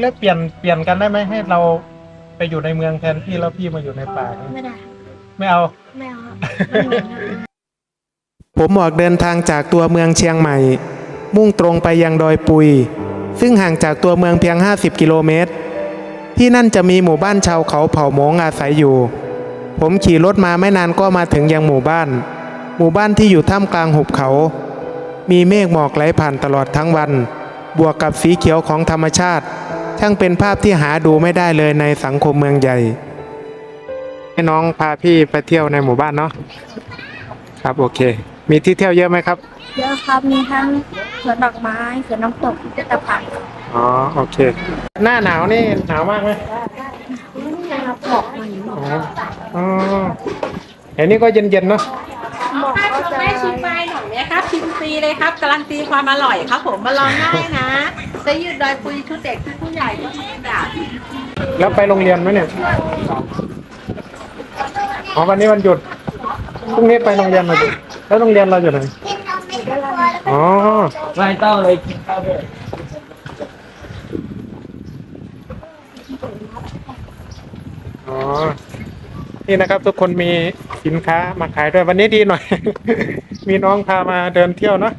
เลือกเปลี่ยนเปลี่ยนกันได้ไหมให้เราไปอยู่ในเมืองแทนพี่แล้วพี่มาอยู่ในป่าเนี่ยไม่ได้ไม่เอา ไม่เอาครับมันเหม็นครับผมออกเดินทางจากตัวเมืองเชียงใหม่ มุ่งตรงไปยังดอยปุย ซึ่งห่างจากตัวเมืองเพียง 50 กิโลเมตร ที่นั่นจะมีหมู่บ้านชาวเขาเผ่าหมงอาศัยอยู่ ผมขี่รถมาไม่นานก็มาถึงยังหมู่บ้าน หมู่บ้านที่อยู่ท่ามกลางหุบเขา มีเมฆหมอกไหลผ่านตลอดทั้งวัน บวกกับสีเขียวของธรรมชาติ ช่างเป็นภาพที่หาดูไม่ได้เลยในสังคมเมืองใหญ่ ให้น้องพาพี่ไปเที่ยวในหมู่บ้านเนาะครับโอเค มีที่เที่ยวเยอะไหมครับ เยอะครับมีทั้งสวนดอกไม้สวนน้ำตกพิพิธภัณฑ์อ๋อโอเค หน้าหนาวนี่หนาวมากไหมนี่นะครับหมอกมาอยู่อ๋ออ๋อเห็นนี่ก็เย็นๆเนาะหมอกถ้าก็คุณจะแม่ชิมไปหน่อยไหมครับชิมฟรีเลยครับการันตีความอร่อยครับ ผมมาลองได้นะ เสื้อยืดดอยปุยชุดเด็กชุดผู้ใหญ่ก็มีแบบแล้วไปโรงเรียนไหมเนี่ยอ๋อวันนี้วันหยุดพรุ่งนี้ไปโรงเรียนมาดิแล้วโรงเรียนเราอยู่ไหนอ๋อไม่ต้องเลยกินข้าวด้วยอ๋อนี่นะครับทุกคนมีสินค้ามาขายด้วยวันนี้ดีหน่อย มีน้องพามาเดินเที่ยวเนาะ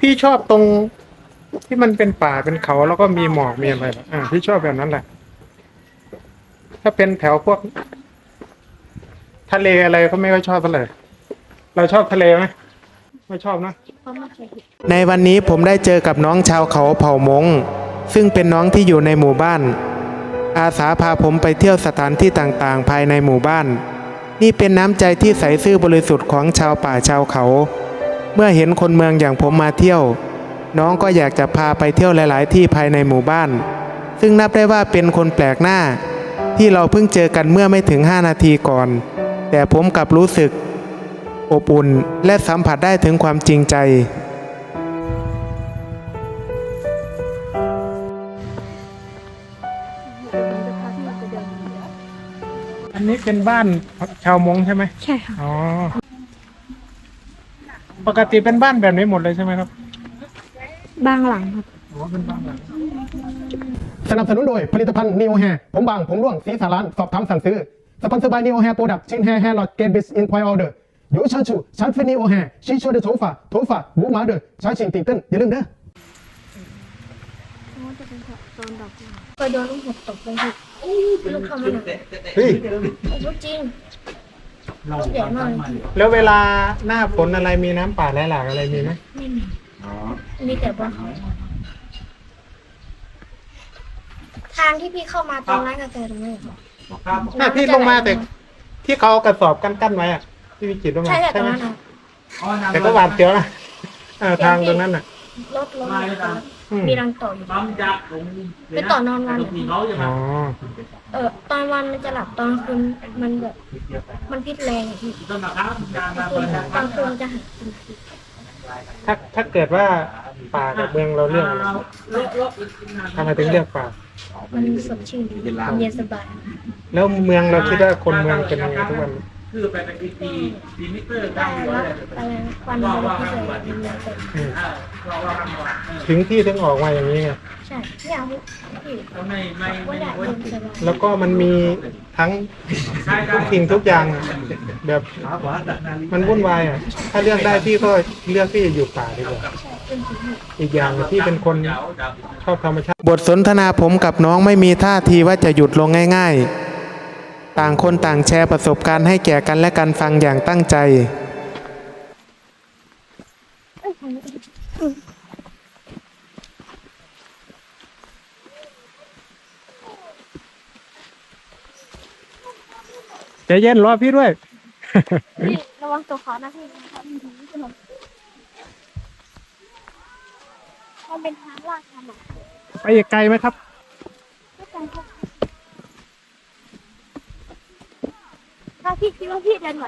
พี่ชอบตรง ที่มันเป็นป่าเป็นเขาแล้วก็มีหมอกมีอะไรอ่าพี่ชอบแบบนั้นแหละ ถ้าเป็นแถวพวก ทะเลอะไรก็ไม่ค่อยชอบเท่าไหร่เราชอบทะเลไหมไม่ชอบนะ ในวันนี้ผมได้เจอกับน้องชาวเขาเผ่ามง ซึ่งเป็นน้องที่อยู่ในหมู่บ้าน อาสาพาผมไปเที่ยวสถานที่ต่างๆ ภายในหมู่บ้าน นี่เป็นน้ำใจที่ใสซื่อบริสุทธิ์ของชาวป่าชาวเขา เมื่อเห็นคนเมืองอย่างผมมาเที่ยว น้องก็อยากจะพาไปเที่ยวหลาย ๆ ที่ภายในหมู่บ้าน ซึ่งนับได้ว่าเป็นคนแปลกหน้า ที่เราเพิ่งเจอกันเมื่อไม่ถึง 5 นาทีก่อน แต่ผมกลับรู้สึก อบอุ่นและสัมผัสได้ถึงความจริงใจ อันนี้เป็นบ้านชาวมงใช่ไหมใช่ค่ะ อ๋อ ปกติเป็นบ้านแบบนี้หมดเลยใช่ไหมครับ บางหลังครับ สนับสนุนโดยผลิตภัณฑ์นิโอแฮผมบาง ผมร่วงสีสาร้าน สอบถามสั่งซื้อ สปอนเซอร์บายนิโอแฮโปรดักชิ้นแฮแฮร์ลอดเกนบิสอินพอยออเดอร์ยูชันชูชันฟินิโอแฮชิชวเดอโถฝาโถฝาบูมาเดอร์ช้ชินติ่งเต้นอย่าลืมเด้อไปโดนลูกหกตกไปลูกลูกเข้ามาหนักเฮ้ยลูกจริงลูกหญ่มากแล้วเวลาหน้าฝนอะไรมีน้ำป่าไหลหลากอะไรมีไหมไม่มี มีแต่บนเขาทางที่พี่เข้ามาตรงร้านกาแฟตรงนี้เหรอถ้าพี่ลงมาแต่ที่เขาเอากระสอบกั้นๆไว้อะที่วิจิตรลงมาใช่แต่ตรงไหมนั้นนะแต่ก็หวาดเสียวนะเออทางตรงนั้นอะรถรถอืมมีรังต่ออยู่ไปต่อนอนวันเหรออ๋อเออตอนวันมันจะหลับตอนคืนมันแบบมันพิษแรงอะพี่ตอนคืนตอนคืนมันจะหายถ้าถ้าเกิดว่า ป่ากับเมืองเราเลือกอะไรทำไมถึงเลือกป่า มันสดชื่นดีเย็นสบาย แล้วเมืองเราคิดว่าคนเมืองเป็นยังไงทุกวัน แต่ว่าอะไรนะควันมันพิษแรงมันเยอะเกินอืมถึงที่ถึงออกมาอย่างนี้ไงใช่ไม่เอาพี่ว่าอยากเย็นสบายแล้วก็มันมีทั้งทุกสิ่งทุกอย่างอะแบบมันวุ่นวายอะ ถ้าเลือกได้พี่ก็เลือกที่จะอยู่ป่าดีกว่าใช่เป็นสิ่งที่อีกอย่างที่เป็นคนชอบธรรมชาติบทสนทนาผมกับน้องไม่มีท่าทีว่าจะหยุดลงง่าย ๆ ต่างคนต่างแชร์ประสบการณ์ให้แก่กันและกันฟังอย่างตั้งใจ ใจเย็นรอพี่ด้วย พี่ระวังตัวเขานะพี่มันเป็นทางลาดชันอะไปอีกไกลไหมครับไม่ไกลครับ ถ้าพี่คิดว่าพี่เดินไหว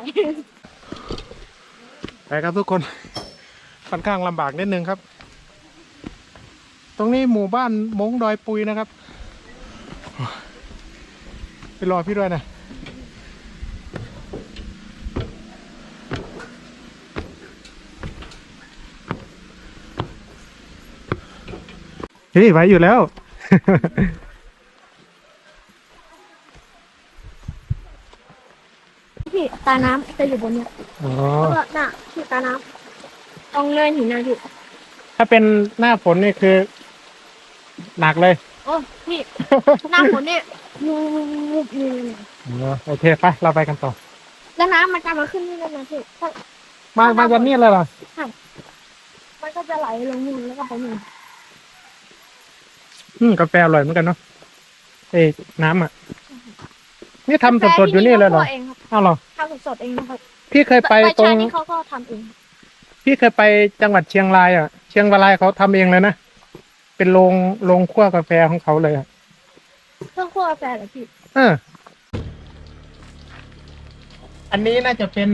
ไปครับทุกคนค่อนข้างลำบากนิดนึงครับ ตรงนี้หมู่บ้านมงดอยปุยนะครับ ไปรอพี่ด้วยนะเฮ้ยไหวอยู่แล้ว พี่ตาน้ำจะอยู่บนเนี้ยอ๋อ แล้วก็น่ะที่ตาน้ำตรงเนินหินนะพี่ถ้าเป็นหน้าฝนนี่คือ หนักเลยโอ้พี่หน้าฝนนี่วูบวูบนี่เลยอ๋อโอเคไปเราไปกันต่อ แล้วน้ำมันจะมาขึ้นนี่เลยนะพี่ถ้า มามาจากนี่เลยเหรอมันก็จะไหลลงนู่นแล้วก็ไปนู่นอืมกาแฟอร่อยเหมือนกันเนาะเอ้ยน้ำอะ นี่ทำสดๆอยู่นี่เลยเหรอแฟที่ขาคั่วเองครับอ้าวเหรอ ทำสดๆเองนะครับพี่เคยไปใบตรชางนี่เขาก็ทำเอง พี่เคยไปจังหวัดเชียงรายอะ เชียงรายเขาทำเองเลยนะ เป็นโรงโรงคั่วกาแฟของเขาเลยอะเครื่องคั่วกาแฟเหรอพี่เอออันนี้น่าจะเป็น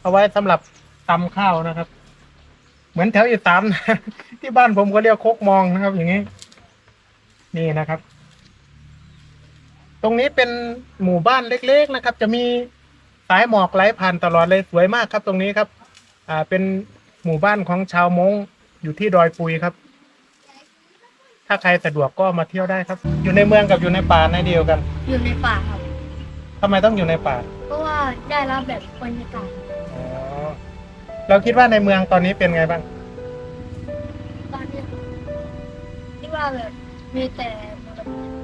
เอาไว้สำหรับตำข้าวนะครับ เหมือนแถวอีสาน ที่บ้านผมก็เรียกโคกมองนะครับ อย่างนี้ นี่นะครับ ตรงนี้เป็นหมู่บ้านเล็ก ๆนะครับ จะมีสายหมอกไหลผ่านตลอดเลยสวยมากครับ ตรงนี้ครับ อ่าเป็นหมู่บ้านของชาวมงอยู่ที่ดอยปุยครับ ถ้าใครสะดวกก็มาเที่ยวได้ครับ อยู่ในเมืองกับอยู่ในป่าในเดียวกันอยู่ในป่าครับ ทำไมต้องอยู่ในป่าเพราะว่าได้รับแบบบรรยากาศอ๋อเราคิดว่าในเมืองตอนนี้เป็นไงบ้าง ตอนนี้ที่ว่าแบบมีแต่มลพิษ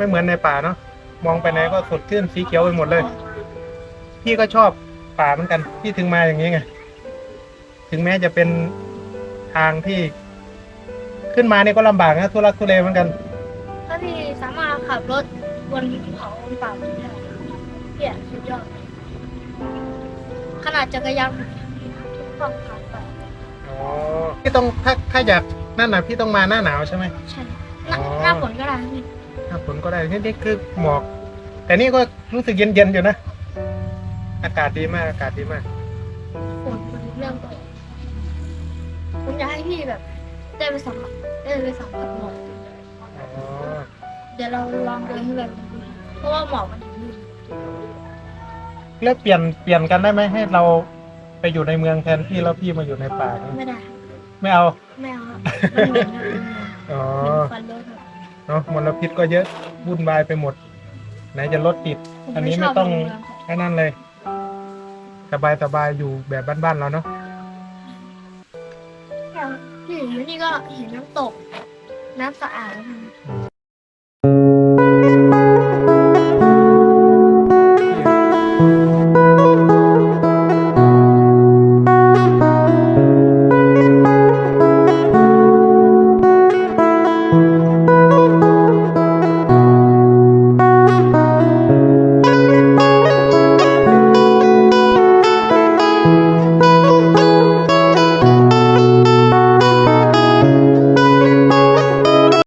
ไม่เหมือนในป่าเนาะมองไปไหนก็สดชื่นสีเขียวไปหมดเลย พี่ก็ชอบป่าเหมือนกัน พี่ถึงมาอย่างนี้ไงถึงแม้จะเป็นทางที่ ขึ้นมานี่ก็ลำบากนะทุรักทุเลเหมือนกันถ้าพี่สามารถขับรถบนเขาบนป่าได้เนี่ยสุดยอดเลยขนาดจักรยานทุกความผ่านไปอ๋อพี่ต้องถ้าถ้าอยากนั่นนะพี่ต้องมาหน้าหนาวใช่ไหมใช่หน้าอ๋อหน้าฝนก็ได้พี่ หน้าฝนก็ได้นี่นี่คือหมอก แต่นี่ก็รู้สึกเย็นๆอยู่นะ อากาศดีมาก อากาศดีมากฝนมันเริ่มตกผมอยากให้พี่แบบ ได้ไปสัมผัสได้ไปสัมผัสหมอกอ๋อเดี๋ยวเราลองเดินให้แบบเพราะว่าหมอกมันถึงนี่แล้วเปลี่ยนเปลี่ยนกันได้ไหมให้เราไปอยู่ในเมืองแทนพี่แล้วพี่มาอยู่ในป่าเนี่ยไม่ได้ ไม่เอา ไม่เอาครับมันเหม็นครับมันเหม็นอ๋อ ฟันรถครับ เนาะมลพิษก็เยอะวุ่นวายไปหมด ไหนจะรถติดผมอันนี้ชไม่บต้องโรเรียนครับแค่นั้นเลย สบายสบายอยู่แบบบ้านๆเราเนาะที่อยู่นี่ก็เห็นน้ำตก น้ำสะอาดแล้วมันอื